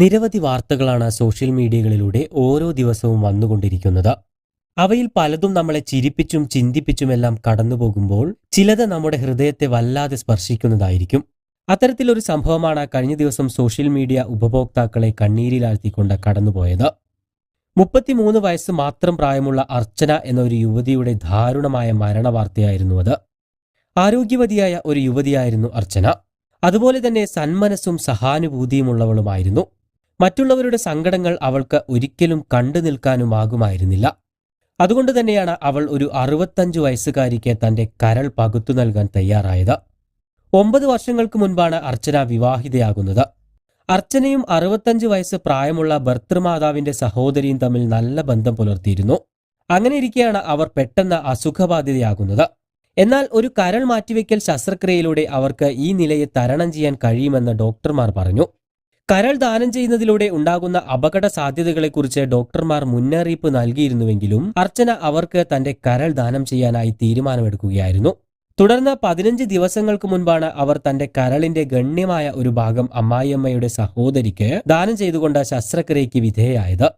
നിരവധി വാർത്തകളാണ് സോഷ്യൽ മീഡിയകളിലൂടെ ഓരോ ദിവസവും വന്നുകൊണ്ടിരിക്കുന്നത്. അവയിൽ പലതും നമ്മളെ ചിരിപ്പിച്ചും ചിന്തിപ്പിച്ചുമെല്ലാം കടന്നുപോകുമ്പോൾ ചിലത് നമ്മുടെ ഹൃദയത്തെ വല്ലാതെ സ്പർശിക്കുന്നതായിരിക്കും. അത്തരത്തിലൊരു സംഭവമാണ് കഴിഞ്ഞ ദിവസം സോഷ്യൽ മീഡിയ ഉപഭോക്താക്കളെ കണ്ണീരിലാഴ്ത്തിക്കൊണ്ട് കടന്നുപോയത്. മുപ്പത്തിമൂന്ന് വയസ്സ് മാത്രം പ്രായമുള്ള അർച്ചന എന്ന ഒരു യുവതിയുടെ ദാരുണമായ മരണവാർത്തയായിരുന്നു അത്. ആരോഗ്യവതിയായ ഒരു യുവതിയായിരുന്നു അർച്ചന. അതുപോലെ തന്നെ സന്മനസ്സും സഹാനുഭൂതിയുമുള്ളവളുമായിരുന്നു. മറ്റുള്ളവരുടെ സങ്കടങ്ങൾ അവൾക്ക് ഒരിക്കലും കണ്ടു നിൽക്കാനുമാകുമായിരുന്നില്ല. അതുകൊണ്ട് തന്നെയാണ് അവൾ ഒരു അറുപത്തഞ്ചു വയസ്സുകാരിക്ക് തന്റെ കരൾ പകുത്തു നൽകാൻ തയ്യാറായത്. ഒമ്പത് വർഷങ്ങൾക്ക് മുൻപാണ് അർച്ചന വിവാഹിതയാകുന്നത്. അർച്ചനയും അറുപത്തഞ്ച് വയസ്സ് പ്രായമുള്ള ഭർത്തൃമാതാവിന്റെ സഹോദരിയും തമ്മിൽ നല്ല ബന്ധം പുലർത്തിയിരുന്നു. അങ്ങനെ ഇരിക്കെയാണ് അവർ പെട്ടെന്ന് അസുഖബാധിതയാകുന്നത്. എന്നാൽ ഒരു കരൾ മാറ്റിവെക്കൽ ശസ്ത്രക്രിയയിലൂടെ അവർക്ക് ഈ നിലയെ തരണം ചെയ്യാൻ കഴിയുമെന്ന് ഡോക്ടർമാർ പറഞ്ഞു. കരൾ ദാനം ചെയ്യുന്നതിലൂടെ ഉണ്ടാകുന്ന അപകട സാധ്യതകളെക്കുറിച്ച് ഡോക്ടർമാർ മുന്നറിയിപ്പ് നൽകിയിരുന്നുവെങ്കിലും അർച്ചന അവർക്ക് തന്റെ കരൾ ദാനം ചെയ്യാനായി തീരുമാനമെടുക്കുകയായിരുന്നു. തുടർന്ന് പതിനഞ്ച് ദിവസങ്ങൾക്ക് മുൻപാണ് അവർ തന്റെ കരളിന്റെ ഗണ്യമായ ഒരു ഭാഗം അമ്മായിയമ്മയുടെ സഹോദരിക്ക് ദാനം ചെയ്തുകൊണ്ട് ശസ്ത്രക്രിയയ്ക്ക് വിധേയായത്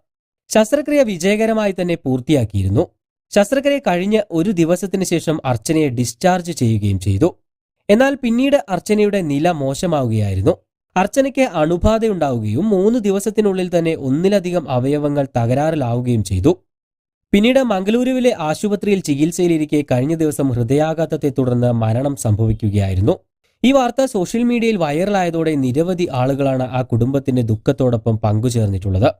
ശസ്ത്രക്രിയ വിജയകരമായി തന്നെ പൂർത്തിയാക്കിയിരുന്നു. ശസ്ത്രക്രിയ കഴിഞ്ഞ് ഒരു ദിവസത്തിന് ശേഷം അർച്ചനയെ ഡിസ്ചാർജ് ചെയ്യുകയും ചെയ്തു. എന്നാൽ പിന്നീട് അർച്ചനയുടെ നില മോശമാവുകയായിരുന്നു. അർച്ചനയ്ക്ക് അണുബാധയുണ്ടാവുകയും മൂന്ന് ദിവസത്തിനുള്ളിൽ തന്നെ ഒന്നിലധികം അവയവങ്ങൾ തകരാറിലാവുകയും ചെയ്തു. പിന്നീട് മംഗളൂരുവിലെ ആശുപത്രിയിൽ ചികിത്സയിലിരിക്കെ കഴിഞ്ഞ ദിവസം ഹൃദയാഘാതത്തെ തുടർന്ന് മരണം സംഭവിക്കുകയായിരുന്നു. ഈ വാർത്ത സോഷ്യൽ മീഡിയയിൽ വൈറലായതോടെ നിരവധി ആളുകളാണ് ആ കുടുംബത്തിന്റെ ദുഃഖത്തോടൊപ്പം പങ്കുചേർന്നിട്ടുള്ളത്.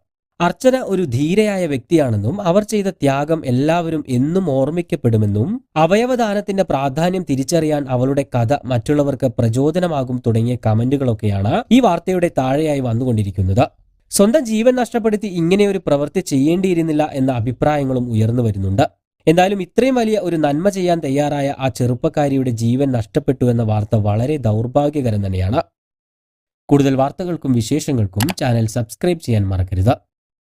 അർച്ചന ഒരു ധീരയായ വ്യക്തിയാണെന്നും അവർ ചെയ്ത ത്യാഗം എല്ലാവരും എന്നും ഓർമ്മിക്കപ്പെടുമെന്നും അവയവദാനത്തിന്റെ പ്രാധാന്യം തിരിച്ചറിയാൻ അവളുടെ കഥ മറ്റുള്ളവർക്ക് പ്രചോദനമാകും തുടങ്ങിയ കമന്റുകളൊക്കെയാണ് ഈ വാർത്തയുടെ താഴെയായി വന്നുകൊണ്ടിരിക്കുന്നത്. സ്വന്തം ജീവൻ നഷ്ടപ്പെടുത്തി ഇങ്ങനെയൊരു പ്രവൃത്തി ചെയ്യേണ്ടിയിരുന്നില്ല എന്ന അഭിപ്രായങ്ങളും ഉയർന്നു വരുന്നുണ്ട്. എന്തായാലും ഇത്രയും വലിയ ഒരു നന്മ ചെയ്യാൻ തയ്യാറായ ആ ചെറുപ്പക്കാരിയുടെ ജീവൻ നഷ്ടപ്പെട്ടു എന്ന വാർത്ത വളരെ ദൗർഭാഗ്യകരം തന്നെയാണ്. കൂടുതൽ വാർത്തകൾക്കും വിശേഷങ്ങൾക്കും ചാനൽ സബ്സ്ക്രൈബ് ചെയ്യാൻ മറക്കരുത്.